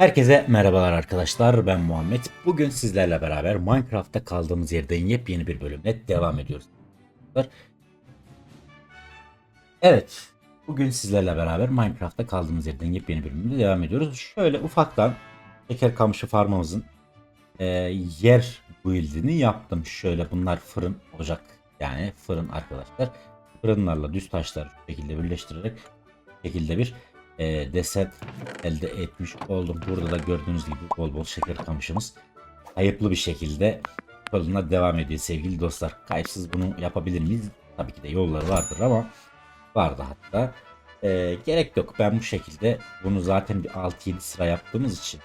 Herkese merhabalar arkadaşlar ben Muhammed. Bugün sizlerle beraber Minecraft'ta kaldığımız yerden yepyeni bir bölümle devam ediyoruz. Evet bugün sizlerle beraber Minecraft'ta kaldığımız yerden yepyeni bir bölümle devam ediyoruz. Şöyle ufaktan şeker kamışı farmımızın e, yer build'ini yaptım. Şöyle bunlar fırın ocak yani fırın arkadaşlar. Fırınlarla düz taşları şu şekilde birleştirerek şekilde bir e, desen elde etmiş oldum. Burada da gördüğünüz gibi bol bol şeker kamışımız kayıplı bir şekilde yoluna devam ediyor sevgili dostlar. Kayıpsız bunu yapabilir miyiz? Tabii ki de yolları vardır ama vardı hatta. E, gerek yok. Ben bu şekilde bunu zaten bir 6-7 sıra yaptığımız için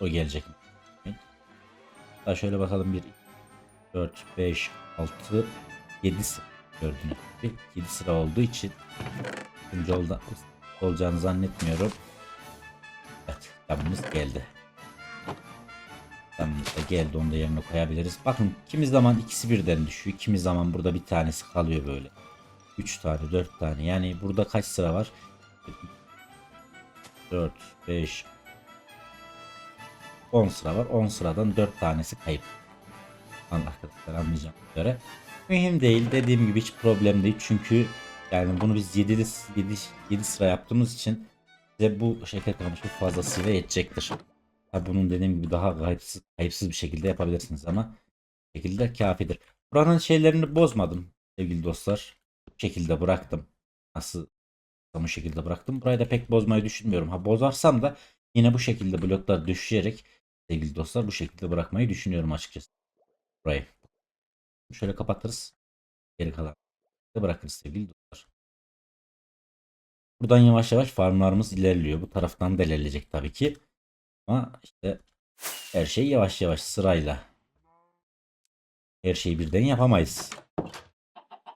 o gelecek. Daha şöyle bakalım 1 4 5 6 7 sıra gördüğünüz gibi 7 sıra olduğu için ikinci olda olacağını zannetmiyorum. Evet, kitabımız geldi. Kitabımız da geldi. Onu da yerine koyabiliriz. Bakın kimi zaman ikisi birden düşüyor. Kimi zaman burada bir tanesi kalıyor böyle. 3 tane 4 tane. Yani burada kaç sıra var? 4 5 10 sıra var. 10 sıradan 4 tanesi kayıp. Arkadaşlar anlayacağım göre. Mühim değil. Dediğim gibi hiç problem değil. Çünkü yani bunu biz 7, 7, 7 sıra yaptığımız için size bu şeker kamışı fazlasıyla yetecektir. Tabi bunun dediğim gibi daha kayıpsız, kayıpsız bir şekilde yapabilirsiniz ama bu şekilde kafidir. Buranın şeylerini bozmadım sevgili dostlar. Bu şekilde bıraktım. Nasıl bu şekilde bıraktım. Burayı da pek bozmayı düşünmüyorum. Ha bozarsam da yine bu şekilde bloklar düşerek sevgili dostlar bu şekilde bırakmayı düşünüyorum açıkçası. Burayı. Şöyle kapatırız. Geri kalan bırakırız sevgili dostlar. Buradan yavaş yavaş farmlarımız ilerliyor. Bu taraftan da ilerleyecek tabii ki. Ama işte her şey yavaş yavaş sırayla. Her şeyi birden yapamayız.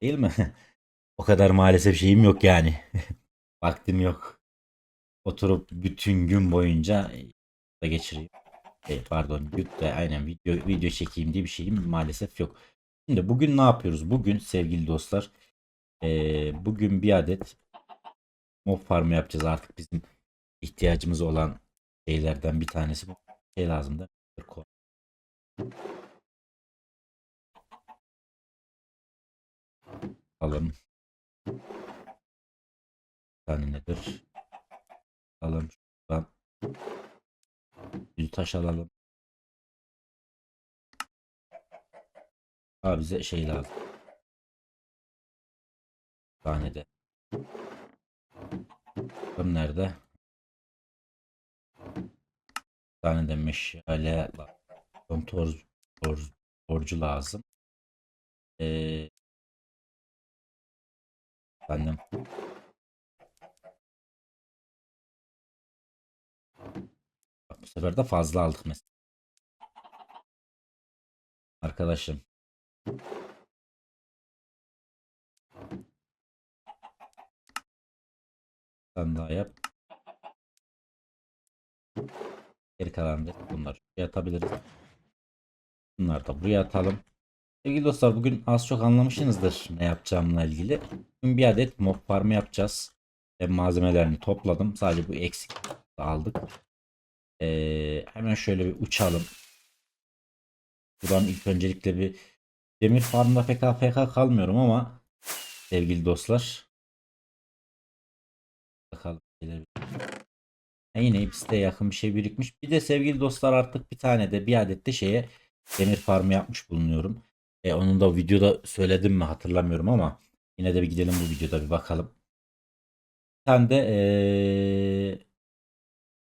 Değil mi? o kadar maalesef şeyim yok yani. Vaktim yok. Oturup bütün gün boyunca da geçireyim. E, pardon, YouTube aynen video video çekeyim diye bir şeyim maalesef yok. Şimdi bugün ne yapıyoruz? Bugün sevgili dostlar eee, bugün bir adet mob farmı yapacağız. Artık bizim ihtiyacımız olan şeylerden bir tanesi bu. Şey lazım da. Alalım. Bir tane nedir? Alalım şuradan. Bir taş alalım. Abi bize şey lazım. Bir tane de. Bakalım nerede? Bir tane de meşale. Torz, torz, torcu lazım. Ee, efendim. Bak, bu sefer de fazla aldık mesela. Arkadaşım. Sen daha yap. Geri kalan da bunları şuraya atabiliriz. Bunları da buraya atalım. Sevgili dostlar bugün az çok anlamışsınızdır ne yapacağımla ilgili. Bugün bir adet mob farmı yapacağız. Ve malzemelerini topladım. Sadece bu eksik aldık. Ee, hemen şöyle bir uçalım. Buradan ilk öncelikle bir demir farmda pek AFK kalmıyorum ama sevgili dostlar. Bakalım. Ha, yine hepsi yakın bir şey birikmiş. Bir de sevgili dostlar artık bir tane de bir adet de şeye demir farmı yapmış bulunuyorum. E, onun da videoda söyledim mi hatırlamıyorum ama yine de bir gidelim bu videoda bir bakalım. Bir tane de ee,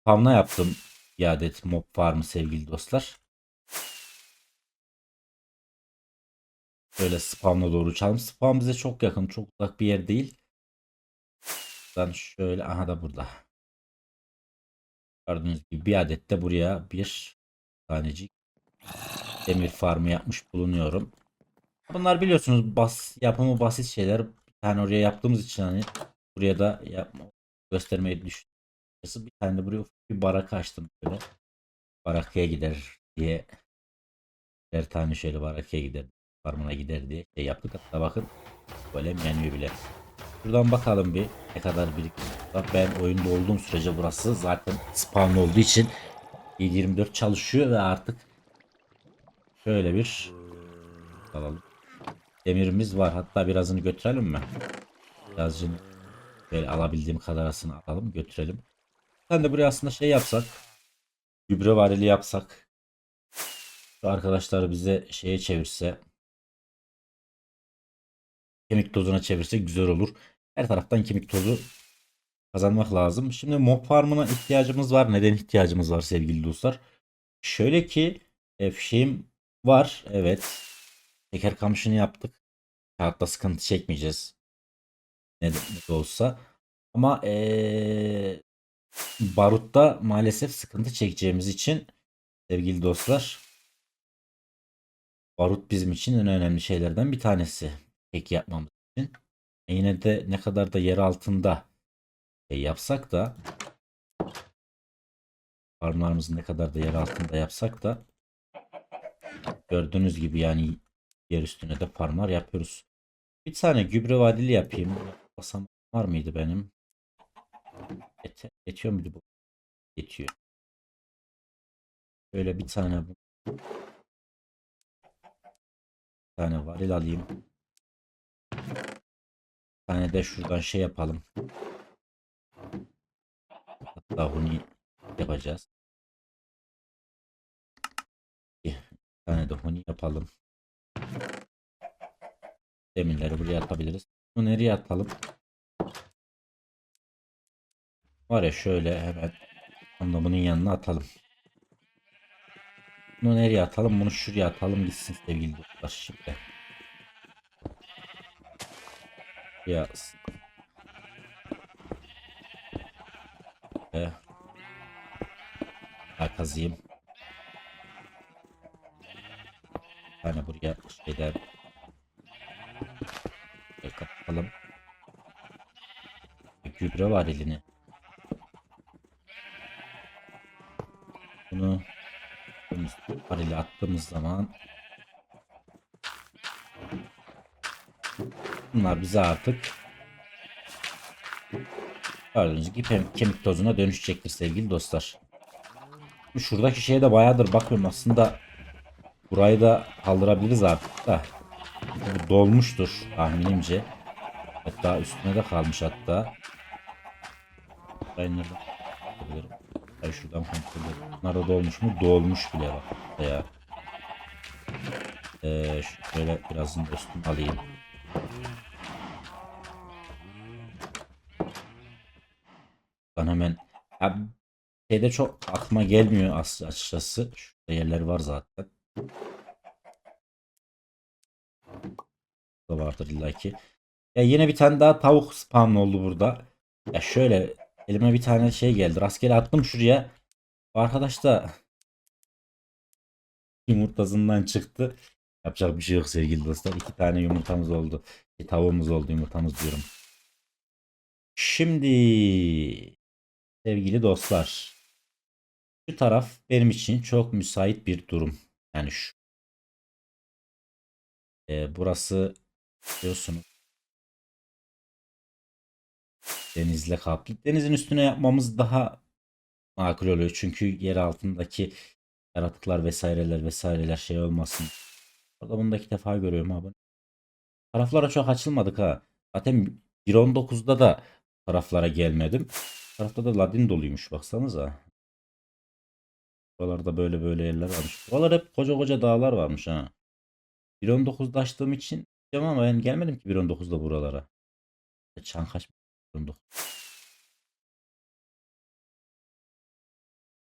farmla yaptım bir adet mob farmı sevgili dostlar. Şöyle spamla doğru uçalım. Spam bize çok yakın. Çok uzak bir yer değil. Buradan şöyle. Aha da burada. Gördüğünüz gibi bir adet de buraya bir tanecik demir farmı yapmış bulunuyorum. Bunlar biliyorsunuz bas yapımı basit şeyler. Bir tane oraya yaptığımız için hani buraya da yapma göstermeyi düşünüyorum. Bir tane de buraya bir baraka açtım böyle. Barakaya gider diye. Her tane şöyle barakaya gider farmına gider diye şey yaptık. Hatta bakın golem yanıyor bile. Şuradan bakalım bir ne kadar birikmiş. Ben oyunda olduğum sürece burası zaten spawn olduğu için 7/24 çalışıyor ve artık şöyle bir alalım. Demirimiz var. Hatta birazını götürelim mi? Birazcık böyle alabildiğim kadarını alalım götürelim. Sen de buraya aslında şey yapsak. Gübre varili yapsak. Şu arkadaşlar bize şeye çevirse. Kemik tozuna çevirse güzel olur. Her taraftan kemik tozu kazanmak lazım. Şimdi mob farmına ihtiyacımız var. Neden ihtiyacımız var sevgili dostlar? Şöyle ki e, fişeğim var. Evet. Teker kamışını yaptık. Kağıtta sıkıntı çekmeyeceğiz. Ne de, ne de olsa. Ama eee barutta maalesef sıkıntı çekeceğimiz için sevgili dostlar barut bizim için en önemli şeylerden bir tanesi. Tek yapmamız için. E yine de ne kadar da yer altında e, yapsak da farmlarımızı ne kadar da yer altında yapsak da gördüğünüz gibi yani yer üstüne de farmlar yapıyoruz. Bir tane gübre vadili yapayım. Basam var mıydı benim? Yete, yetiyor muydu bu? Yetiyor. Böyle bir tane bu. Bir tane varil alayım. Tane de şuradan şey yapalım. Hatta bunu yapacağız. Bir tane de huni yapalım. Demirleri buraya atabiliriz. Bunu nereye atalım? Var ya şöyle hemen onu bunun yanına atalım. Bunu nereye atalım? Bunu şuraya atalım gitsin sevgili dostlar şimdi. Ya Ve daha kazıyım. Bir tane buraya şeyden Şöyle kapatalım. Gübre var eline. Bunu parayla attığımız zaman bunlar bize artık gördüğünüz gibi kem- kemik tozuna dönüşecektir sevgili dostlar. Şuradaki şeye de bayağıdır bakıyorum aslında burayı da kaldırabiliriz artık da. Dolmuştur tahminimce. Hatta üstüne de kalmış hatta. Nereden? Ay şuradan kontrol edelim. Bunlar dolmuş mu? Dolmuş bile bak. Ya. Ee, şöyle birazını üstüne alayım. Ben hemen ya, şeyde çok aklıma gelmiyor as- açıkçası. Şurada yerler var zaten. Da vardır illaki. Ya yine bir tane daha tavuk spawn oldu burada. Ya şöyle elime bir tane şey geldi. Rastgele attım şuraya. Arkadaş da yumurtasından çıktı. Yapacak bir şey yok sevgili dostlar. İki tane yumurtamız oldu. Bir tavuğumuz oldu yumurtamız diyorum. Şimdi sevgili dostlar. Şu taraf benim için çok müsait bir durum. Yani şu. Ee, burası biliyorsunuz denizle kaplı. Denizin üstüne yapmamız daha makul oluyor. Çünkü yer altındaki yaratıklar vesaireler vesaireler şey olmasın. Orada bunu defa görüyorum abi. Taraflara çok açılmadık ha. Zaten 1.19'da da taraflara gelmedim. Tarafta da ladin doluymuş baksanıza. Buralarda böyle böyle yerler varmış. Buralar hep koca koca dağlar varmış ha. 1.19'da açtığım için diyeceğim ama ben gelmedim ki 1.19'da buralara. Çankaç 1.19.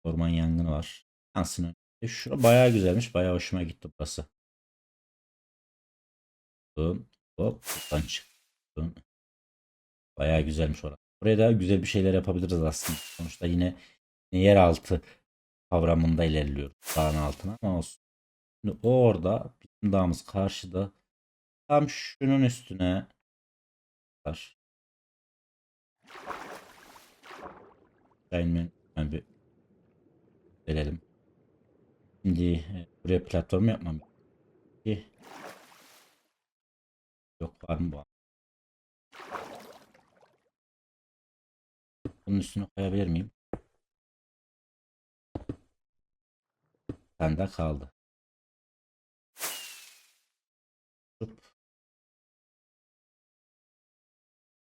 Orman yangını var. Yansın önünde. Şura bayağı güzelmiş. Bayağı hoşuma gitti burası. Hop buradan çıktım. Bayağı güzelmiş orası. Buraya da güzel bir şeyler yapabiliriz aslında. Sonuçta yine yeraltı kavramında ilerliyoruz. Dağın altına ama olsun. Şimdi orada bizim dağımız karşıda. Tam şunun üstüne var. Ben bir verelim. Şimdi e, buraya platform yapmam. gerekiyor. Yok var mı bu? Bunun üstüne koyabilir miyim? Bende kaldı.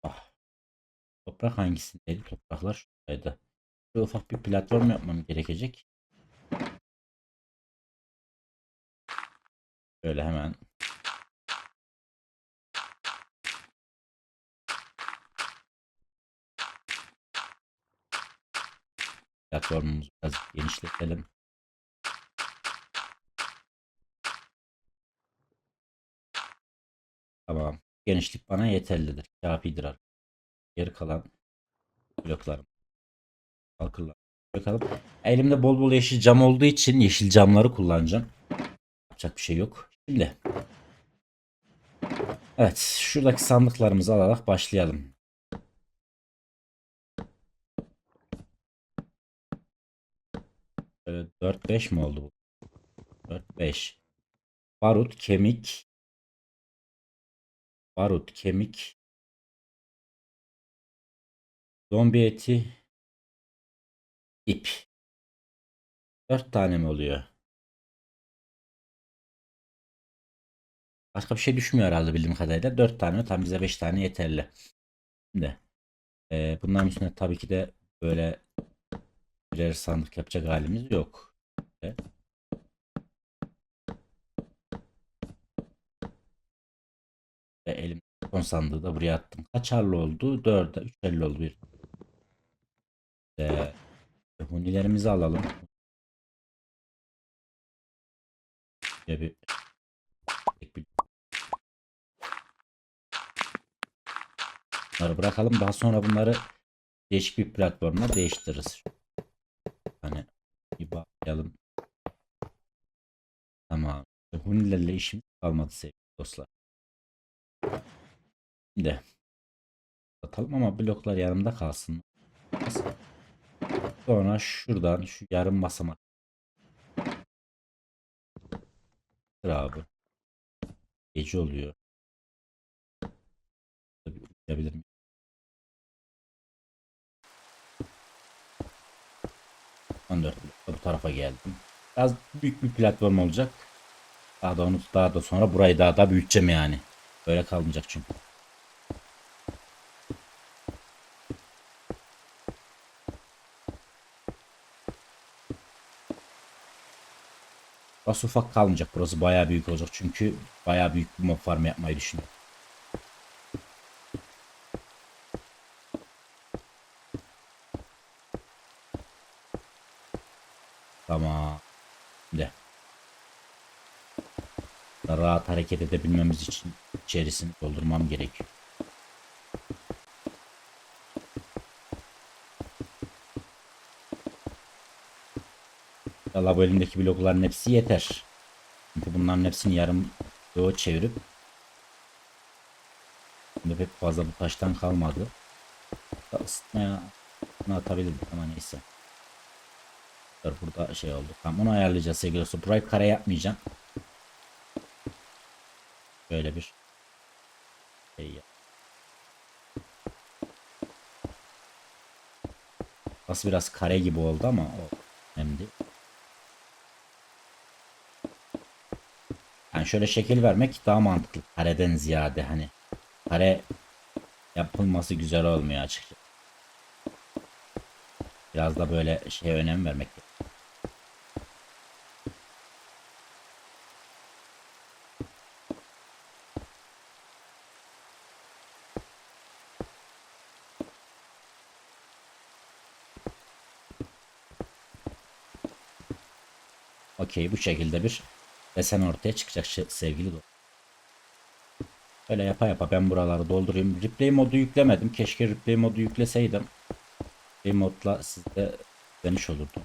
Ah. Toprak hangisindeydi? Topraklar şuradaydı. Bir ufak bir platform yapmam gerekecek. Böyle hemen platformumuzu biraz genişletelim. Tamam. Genişlik bana yeterlidir. Kafidir artık. Geri kalan bloklarım. Kalkırlar. Bakalım. Elimde bol bol yeşil cam olduğu için yeşil camları kullanacağım. Yapacak bir şey yok. Şimdi. Evet. Şuradaki sandıklarımızı alarak başlayalım. Böyle 4-5 mi oldu bu? 4-5. Barut, kemik. Barut, kemik. Zombi eti. ip. 4 tane mi oluyor? Başka bir şey düşmüyor herhalde bildiğim kadarıyla. 4 tane tam bize 5 tane yeterli. Şimdi eee, bunların üstüne tabii ki de böyle birer sandık yapacak halimiz yok. Ve ve elim son sandığı da buraya attım. Kaç harlı oldu? 4'e 3 50 oldu bir. Eee, hunilerimizi alalım. Şöyle bir, Bunları bırakalım. Daha sonra bunları değişik bir platformla değiştiririz. Hani bir bakayım. Tamam. Hunilerle işim kalmadı sevgili dostlar. Şimdi atalım ama bloklar yanımda kalsın. Sonra şuradan şu yarım basamak abi. Gece oluyor. Tabii uçabilir miyim? Bu tarafa geldim. Biraz büyük bir platform olacak. Daha da onu daha da sonra burayı daha da büyüteceğim yani. Böyle kalmayacak çünkü. Burası ufak kalmayacak. Burası bayağı büyük olacak. Çünkü bayağı büyük bir mob farm yapmayı düşünüyorum. Tamam. Şimdi. Rahat hareket edebilmemiz için içerisini doldurmam gerekiyor. Valla bu elimdeki blokların hepsi yeter. Çünkü bunların hepsini yarım bloğa çevirip Şimdi pek fazla bu taştan kalmadı. Bunu atabilirdik ama neyse. Burada şey oldu. Tamam onu ayarlayacağız sevgili dostum. Burayı kare yapmayacağım. Böyle bir şey yap. Burası biraz kare gibi oldu ama o önemli değil. Şöyle şekil vermek daha mantıklı. Kareden ziyade hani kare yapılması güzel olmuyor açıkçası. Biraz da böyle şeye önem vermek gerekiyor. Okey bu şekilde bir desen ortaya çıkacak şey- sevgili dostum. Böyle yapa yapa ben buraları doldurayım. Replay modu yüklemedim. Keşke replay modu yükleseydim. Replay modla sizde deniş olurdu.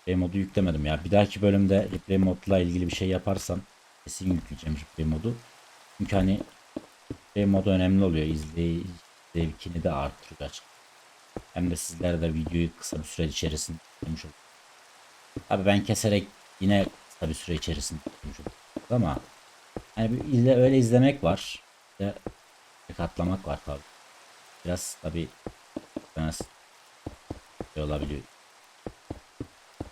Replay modu yüklemedim ya. Bir dahaki bölümde replay modla ilgili bir şey yaparsam kesin yükleyeceğim replay modu. Çünkü hani replay modu önemli oluyor. İzleyici zevkini de artırıyor açık. Hem de sizler de videoyu kısa bir süre içerisinde izlemiş olur. Abi ben keserek yine bir süre içerisinde. Ama yani bir izle, öyle izlemek var. De katlamak var tabi. Biraz tabi tanesi şey olabiliyor.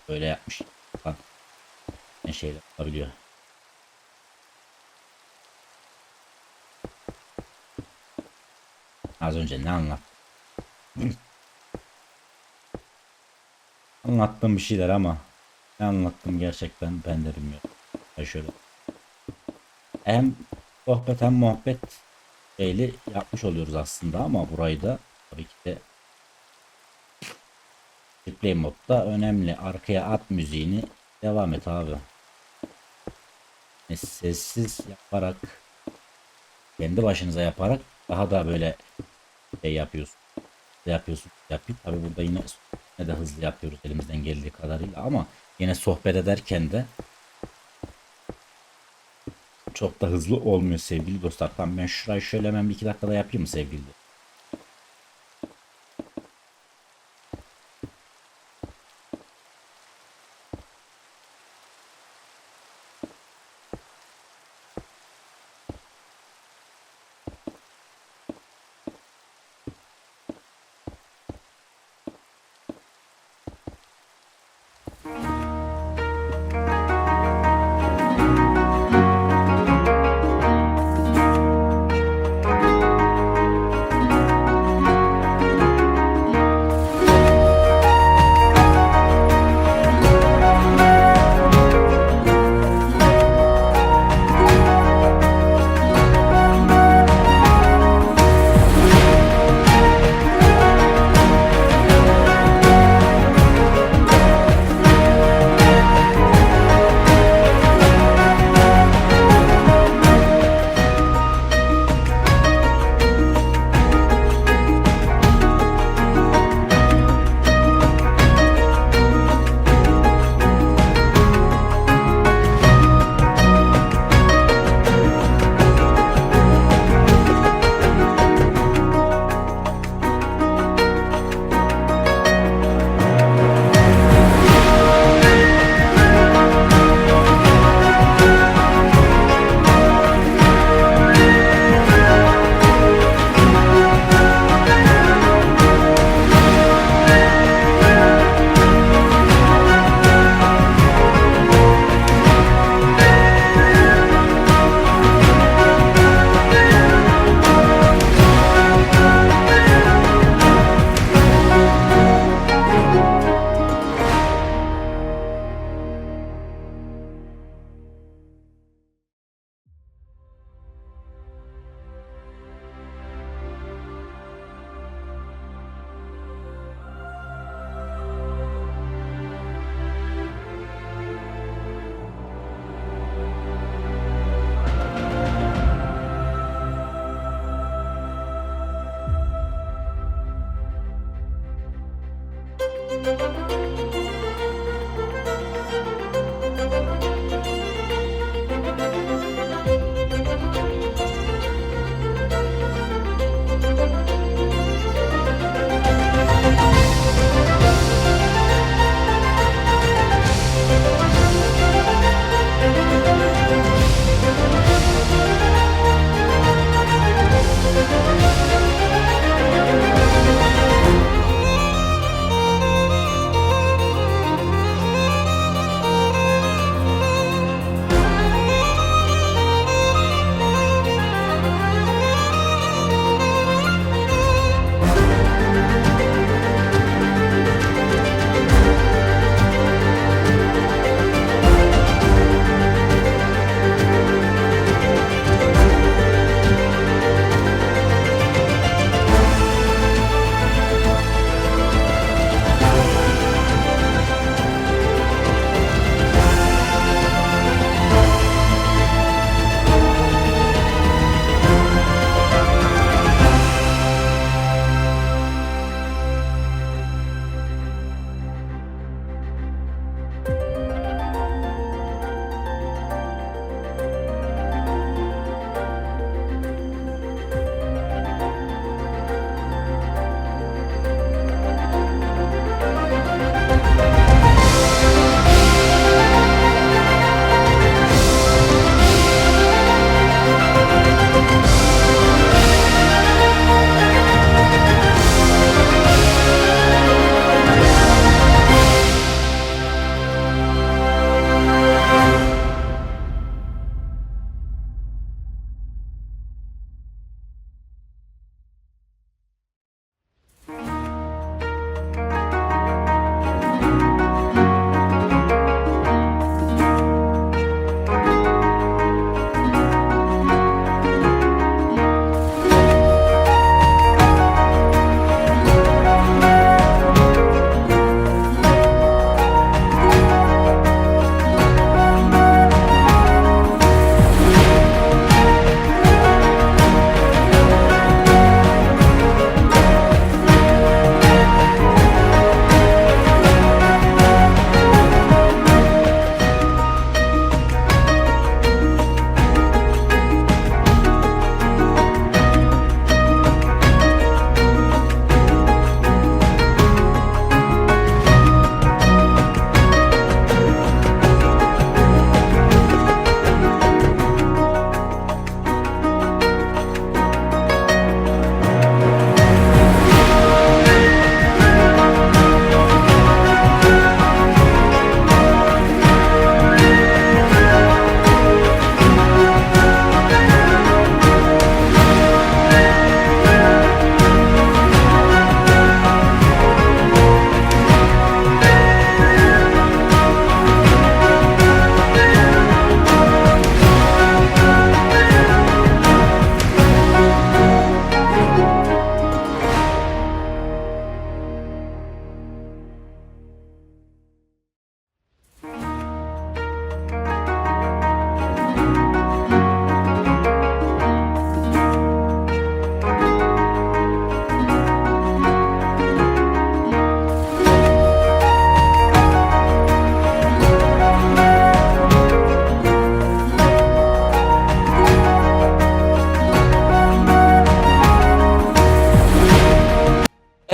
Böyle yapmış. Bak. Ne şeyler olabiliyor. Az önce ne anlattım? Anlattığım bir şeyler ama ne anlattım gerçekten ben de bilmiyorum. Ya şöyle. Hem sohbet hem muhabbet şeyli yapmış oluyoruz aslında ama burayı da tabii ki de Replay modda önemli. Arkaya at müziğini devam et abi. Sessiz yaparak kendi başınıza yaparak daha da böyle şey yapıyorsun. Yapıyorsun. Yapayım. Tabi burada yine ne de hızlı yapıyoruz elimizden geldiği kadarıyla ama yine sohbet ederken de çok da hızlı olmuyor sevgili dostlar. Tamam ben şurayı şöyle hemen bir iki dakikada yapayım mı sevgili?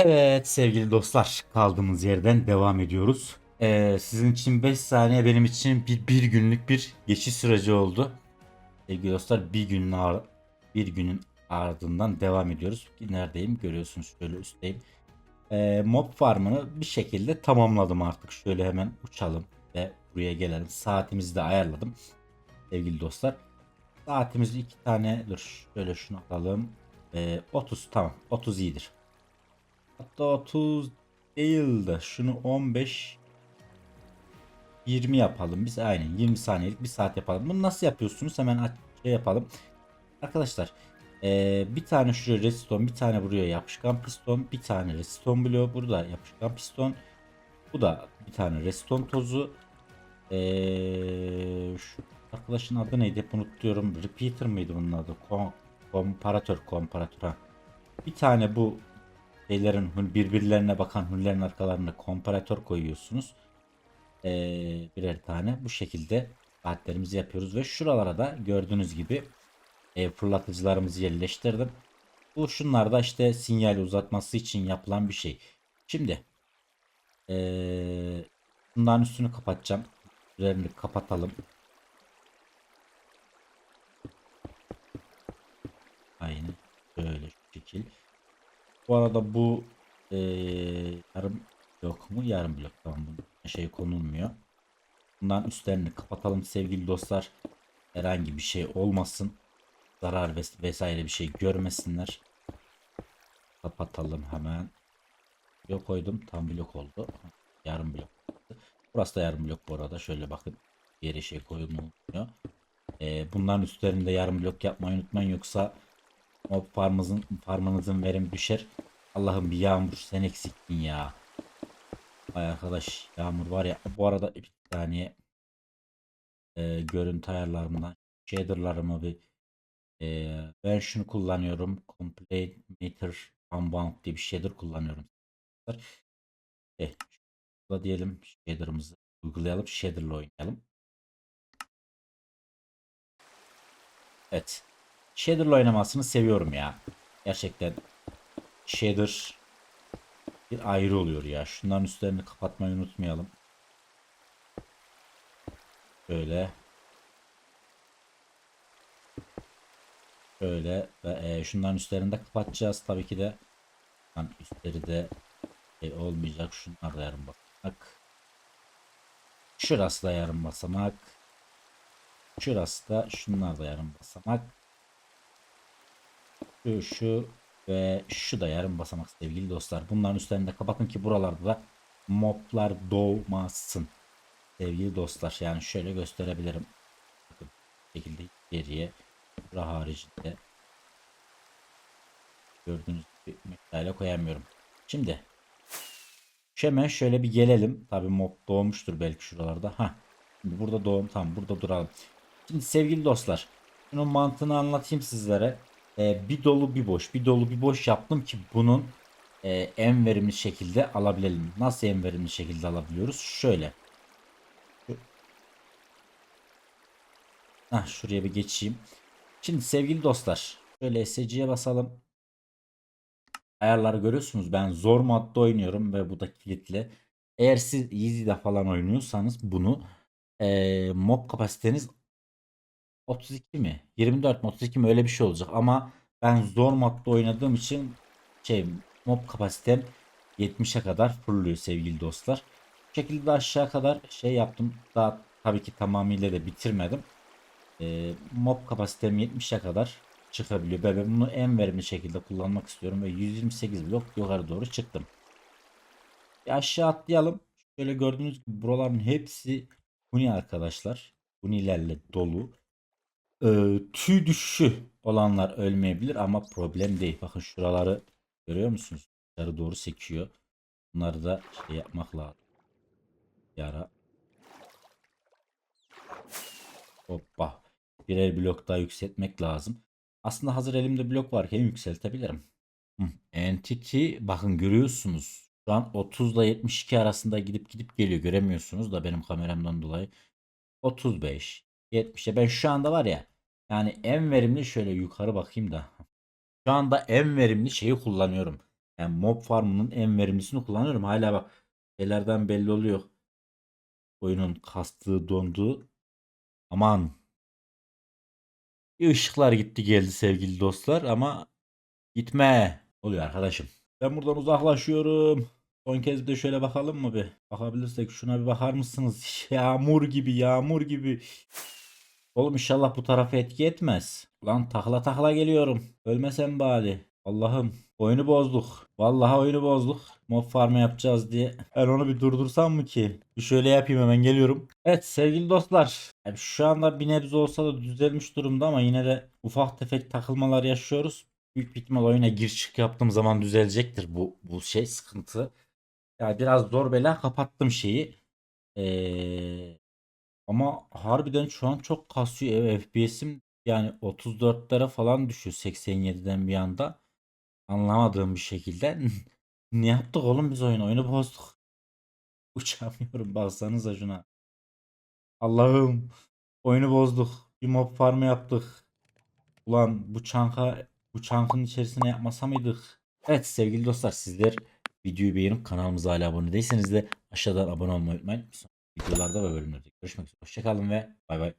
Evet sevgili dostlar kaldığımız yerden devam ediyoruz. Ee, sizin için 5 saniye benim için bir, bir günlük bir geçiş süreci oldu. Sevgili dostlar bir günün ar- bir günün ardından devam ediyoruz. Neredeyim görüyorsunuz şöyle üstteyim. Ee, mob farmını bir şekilde tamamladım artık. Şöyle hemen uçalım ve buraya gelelim. Saatimizi de ayarladım sevgili dostlar. Saatimiz iki tane dur şöyle şunu alalım. Ee, 30 tamam 30 iyidir. Hatta 30 değil de şunu 15 20 yapalım. Biz aynen 20 saniyelik bir saat yapalım. Bunu nasıl yapıyorsunuz? Hemen şey yapalım. Arkadaşlar eee, bir tane şuraya redstone, bir tane buraya yapışkan piston, bir tane redstone bloğu, burada yapışkan piston. Bu da bir tane redstone tozu. Eee, şu arkadaşın adı neydi? Hep unutuyorum. Repeater mıydı bunun adı? Kom komparatör, komparatör. Ha. Bir tane bu şeylerin birbirlerine bakan hüllerin arkalarına komparatör koyuyorsunuz. Ee, birer tane bu şekilde saatlerimizi yapıyoruz ve şuralara da gördüğünüz gibi e, fırlatıcılarımızı yerleştirdim. Bu şunlar da işte sinyal uzatması için yapılan bir şey. Şimdi ee, bunların üstünü kapatacağım. Üzerini kapatalım. Aynen böyle şekil. Bu arada bu eee yarım blok mu? Yarım blok. Tamam bu şey konulmuyor. Bundan üstlerini kapatalım sevgili dostlar. Herhangi bir şey olmasın. Zarar ves- vesaire bir şey görmesinler. Kapatalım hemen. Blok koydum. Tam blok oldu. Yarım blok. Burası da yarım blok bu arada. Şöyle bakın. Yere şey koyulmuyor. Eee bunların üstlerinde yarım blok yapmayı unutmayın. Yoksa Mob farmınızın, farmınızın verim düşer. Allah'ım bir yağmur sen eksiktin ya. Ay arkadaş yağmur var ya. Bu arada bir saniye e, görüntü ayarlarımdan shaderlarımı bir e, ben şunu kullanıyorum. Complete Meter Unbound diye bir shader kullanıyorum. Eh, şurada diyelim shader'ımızı uygulayalım. Shader'la oynayalım. Evet. Shader'la oynamasını seviyorum ya. Gerçekten shader bir ayrı oluyor ya. Şunların üstlerini kapatmayı unutmayalım. Böyle. Böyle ve e, şunların üstlerini de kapatacağız tabii ki de. Yani üstleri de şey olmayacak. Şunlar da yarım basamak. Şurası da yarım basamak. Şurası da şunlar da yarım basamak. Şu, şu ve şu da yarım basamak sevgili dostlar. Bunların üstlerinde kapatın ki buralarda da moblar doğmasın. Sevgili dostlar yani şöyle gösterebilirim. Bakın şekilde geriye bura haricinde gördüğünüz gibi mektayla koyamıyorum. Şimdi hemen şöyle bir gelelim. Tabi mob doğmuştur belki şuralarda. Ha. Burada doğum tamam burada duralım. Şimdi sevgili dostlar şunun mantığını anlatayım sizlere. Ee, bir dolu bir boş bir dolu bir boş yaptım ki bunun e, en verimli şekilde alabilelim. Nasıl en verimli şekilde alabiliyoruz? Şöyle. Hah, şuraya bir geçeyim. Şimdi sevgili dostlar şöyle SC'ye basalım. Ayarları görüyorsunuz. Ben zor modda oynuyorum ve bu da kilitli. Eğer siz Easy'de falan oynuyorsanız bunu e, mob kapasiteniz 32 mi? 24 mi 32 mi öyle bir şey olacak ama ben zor modda oynadığım için şey mob kapasitem 70'e kadar fırlıyor sevgili dostlar. Bu şekilde aşağı kadar şey yaptım. Daha tabii ki tamamıyla da bitirmedim. Ee, mob kapasitem 70'e kadar çıkabiliyor. Ben bunu en verimli şekilde kullanmak istiyorum ve 128 blok yukarı doğru çıktım. Bir aşağı atlayalım. Şöyle gördüğünüz gibi buraların hepsi huni arkadaşlar. Hunilerle dolu. Ee, tüy düşüşü olanlar ölmeyebilir ama problem değil. Bakın şuraları görüyor musunuz? Yukarı doğru sekiyor. Bunları da şey yapmak lazım. Yara. Hoppa. Birer blok daha yükseltmek lazım. Aslında hazır elimde blok varken yükseltebilirim. Entity bakın görüyorsunuz. Şu an 30 ile 72 arasında gidip gidip geliyor. Göremiyorsunuz da benim kameramdan dolayı. 35, 70'e ben şu anda var ya yani en verimli şöyle yukarı bakayım da. Şu anda en verimli şeyi kullanıyorum. Yani mob farmının en verimlisini kullanıyorum. Hala bak şeylerden belli oluyor. Oyunun kastığı donduğu. Aman. Bir ışıklar gitti geldi sevgili dostlar ama gitme oluyor arkadaşım. Ben buradan uzaklaşıyorum. Son kez bir de şöyle bakalım mı bir? Bakabilirsek şuna bir bakar mısınız? Yağmur gibi yağmur gibi. Oğlum inşallah bu tarafa etki etmez. Lan takla takla geliyorum. Ölmesem bari. Allah'ım oyunu bozduk. Vallahi oyunu bozduk. Mob farmı yapacağız diye. Ben onu bir durdursam mı ki? Bir şöyle yapayım hemen geliyorum. Evet sevgili dostlar. Yani şu anda bir nebze olsa da düzelmiş durumda ama yine de ufak tefek takılmalar yaşıyoruz. Büyük ihtimal oyuna gir çık yaptığım zaman düzelecektir bu bu şey sıkıntı. Ya biraz zor bela kapattım şeyi. Ee, ama harbiden şu an çok kasıyor. Ev FPS'im yani 34'lere falan düşüyor 87'den bir anda. Anlamadığım bir şekilde. ne yaptık oğlum biz oyunu? Oyunu bozduk. Uçamıyorum baksanıza şuna. Allah'ım. Oyunu bozduk. Bir mob farmı yaptık. Ulan bu çanka bu çankın içerisine yapmasa mıydık? Evet sevgili dostlar sizler videoyu beğenip kanalımıza hala abone değilseniz de aşağıdan abone olmayı unutmayın. Videolarda ve bölümlerde görüşmek üzere. Hoşçakalın ve bay bay.